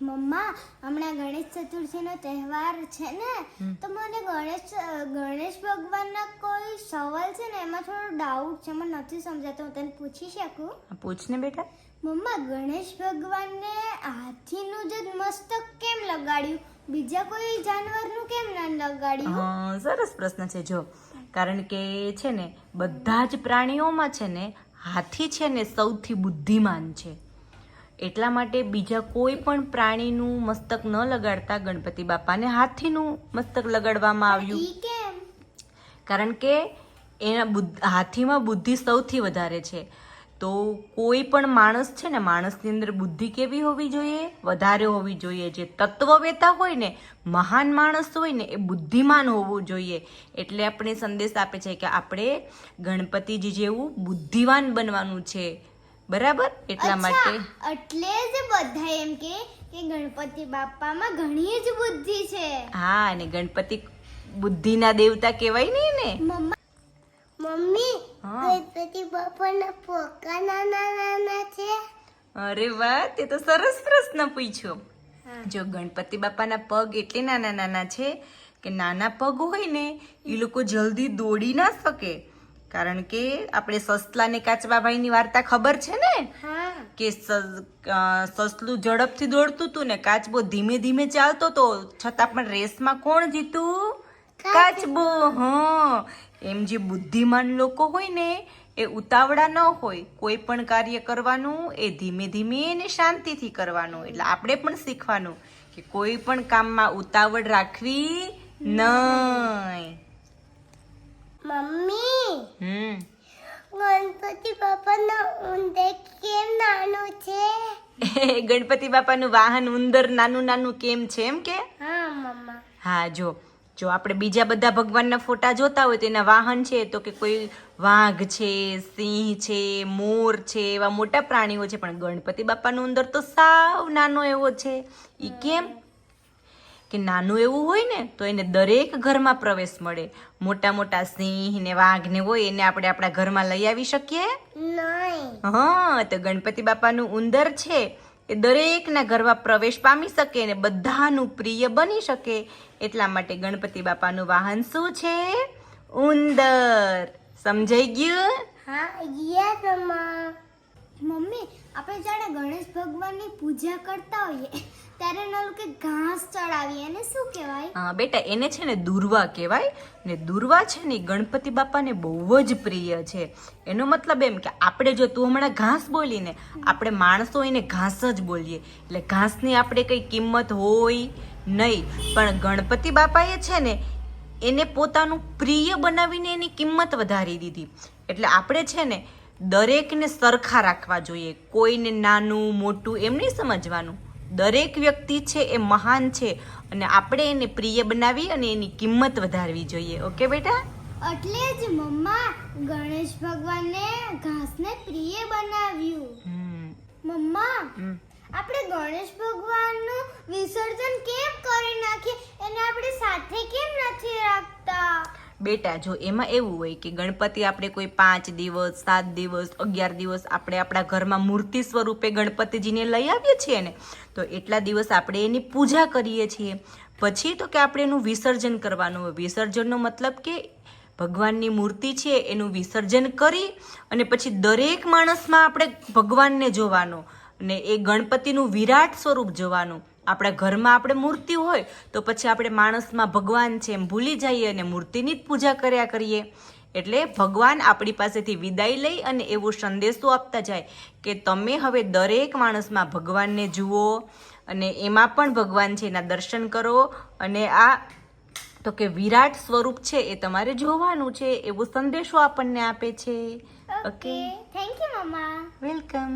મમ્મા હમણાં ગણેશ ચતુર્થીનો તહેવાર છે ને તો મને ગણેશ ગણેશ ભગવાનના કોઈ સવાલ છે ને એમાં થોડો ડાઉટ છે મને નથી સમજાતો હું તને પૂછી શકું? આ પૂછ ને બેટા. મમ્મા ગણેશ ભગવાનને હાથીનું જ મસ્તક કેમ લગાડ્યું? બીજા કોઈ જાનવરનું કેમ ના લગાડ્યું? હા, સરસ પ્રશ્ન છે જો. કારણ કે છે ને બધા જ પ્રાણીઓમાં છે ને હાથી છે ને સૌથી બુદ્ધિમાન છે. એટલા માટે બીજા કોઈ પણ પ્રાણીનું મસ્તક ન લગાડતા ગણપતિ બાપાને હાથીનું મસ્તક લગાડવામાં આવ્યું. કારણ કે એના હાથીમાં બુદ્ધિ સૌથી વધારે છે. તો કોઈ પણ માણસ છે ને માણસની અંદર બુદ્ધિ કેવી હોવી જોઈએ? વધારે હોવી જોઈએ. જે તત્વવેતા હોય ને મહાન માણસ હોય ને એ બુદ્ધિમાન હોવું જોઈએ. એટલે આપણે સંદેશ આપે છે કે આપણે ગણપતિજી જેવું બુદ્ધિવાન બનવાનું છે. બરાબર? એટલા માટે. એટલે જ બધા એમ કે કે ગણપતિ બાપામાં ઘણી જ બુદ્ધિ છે. હા અને ગણપતિ બુદ્ધિના દેવતા કહેવાય નહીં ને મમ્મી ગણપતિ બાપાના પોકા નાના નાના છે. અરે વાહ તે તો સરસ પ્રશ્ન પૂછ્યો. જો ગણપતિ બાપાના પગ એટલે નાના નાના છે કે નાના પગ હોય ને એ લોકો જલ્દી દોડી ના શકે. કારણ કે આપણે સસલા ને કાચબાભાઈની વાર્તા ખબર છે ને? કે સસલું ઝડપથી દોડતું હતું ને કાચબો ધીમે ધીમે ચાલતો હતો છતાં પણ રેસમાં કોણ જીતું? કાચબો. હા. એમ જે બુદ્ધિમાન લોકો હોય ને એ ઉતાવળા ન હોય. કોઈ પણ કાર્ય કરવાનું એ ધીમે ધીમે એને શાંતિથી કરવાનું. એટલે આપણે પણ શીખવાનું કે કોઈ પણ કામમાં ઉતાવળ રાખવી નહીં. મમ્મી. હમ. ગણપતિ બાપાનો ઉંદર કેમ નાનું છે? ગણપતિ બાપાનું વાહન ઉંદર નાનું નાનું કેમ છે એમ કે? હા મમ્મા હા જો જો આપણે બીજા બધા ભગવાનના ફોટા જોતા હોય તો એના વાહન છે તો કે કોઈ વાઘ છે સિંહ છે મોર છે એવા મોટા પ્રાણીઓ છે પણ ગણપતિ બાપાનું ઉંદર તો સાવ નાનો એવો છે. એ કેમ? કે નાનું એવું હોય ને તો એને દરેક ઘરમાં પ્રવેશ મળે. મોટા મોટા સિંહ ને વાઘ ને હોય એને આપણે આપણા ઘરમાં લઈ આવી શકીએ? હા તો ગણપતિ બાપાનું ઉંદર છે એ દરેકના ઘરમાં પ્રવેશ પામી શકે ને બધાનું પ્રિય બની શકે. એટલા માટે ગણપતિ બાપાનું વાહન શું છે? ઉંદર. સમજાઈ ગયું? હા યસ મમ્મી આપણે જાણે ગણેશ ભગવાનની પૂજા કરતા હોઈએ. ત્યારે એના લોકો ઘાસ ચડાવીએ એને શું કહેવાય? હા, બેટા, એને છે ને દુર્વા કહેવાય. ને દુર્વા છે ને ગણપતિ બાપાને બહુ જ પ્રિય છે. એનો મતલબ એમ કે આપણે જો તું હમણાં ઘાસ બોલીને, આપણે માણસો એને ઘાસ જ બોલીએ. એટલે ઘાસની આપણે કઈ કિંમત હોય નહીં. પણ ગણપતિ બાપાએ છે ને એને પોતાનું પ્રિય બનાવીને એની કિંમત વધારી દીધી. એટલે આપણે છે ને દરેકને સરખા રાખવા જોઈએ. કોઈને નાનું, મોટું એમ નહીં સમજવાનું. દરેક વ્યક્તિ છે એ મહાન છે અને આપણે એને પ્રિય બનાવી અને એની કિંમત વધારવી જોઈએ. ઓકે બેટા? એટલે જ મમ્મા ગણેશ ભગવાનને ઘાસને પ્રિય બનાવ્યું. મમ્મા. આપણે ગણેશ ભગવાનનું વિસર્જન કેમ કરી નાખીએ? એને આપણે સાથે કેમ નથી રાખતા? બેટા, જો એમાં એવું હોય કે ગણપતિ આપણે કોઈ પાંચ દિવસ, સાત દિવસ, અગિયાર દિવસ આપણે આપણા ઘરમાં મૂર્તિ સ્વરૂપે ગણપતિજીને લઈ આવીએ છીએ ને, તો એટલા દિવસ આપણે એની પૂજા કરીએ છીએ. પછી તો કે આપણે એનું વિસર્જન કરવાનું હોય. વિસર્જનનો મતલબ કે ભગવાનની મૂર્તિ છે એનું વિસર્જન કરી અને પછી દરેક માણસમાં આપણે ભગવાનને જોવાનો અને એ ગણપતિનું વિરાટ સ્વરૂપ જોવાનું. આપણા ઘરમાં આપણે મૂર્તિ હોય તો પછી આપણે માણસમાં ભગવાન છે એમ ભૂલી જઈએ અને મૂર્તિની જ પૂજા કર્યા કરીએ. એટલે ભગવાન આપણી પાસેથી વિદાય લઈ અને એવો સંદેશો આપતા જાય કે તમે હવે દરેક માણસમાં ભગવાનને જુઓ અને એમાં પણ ભગવાન છે એના દર્શન કરો અને આ તો કે વિરાટ સ્વરૂપ છે એ તમારે જોવાનું છે એવો સંદેશો આપણને આપે છે. Okay thank you mamma welcome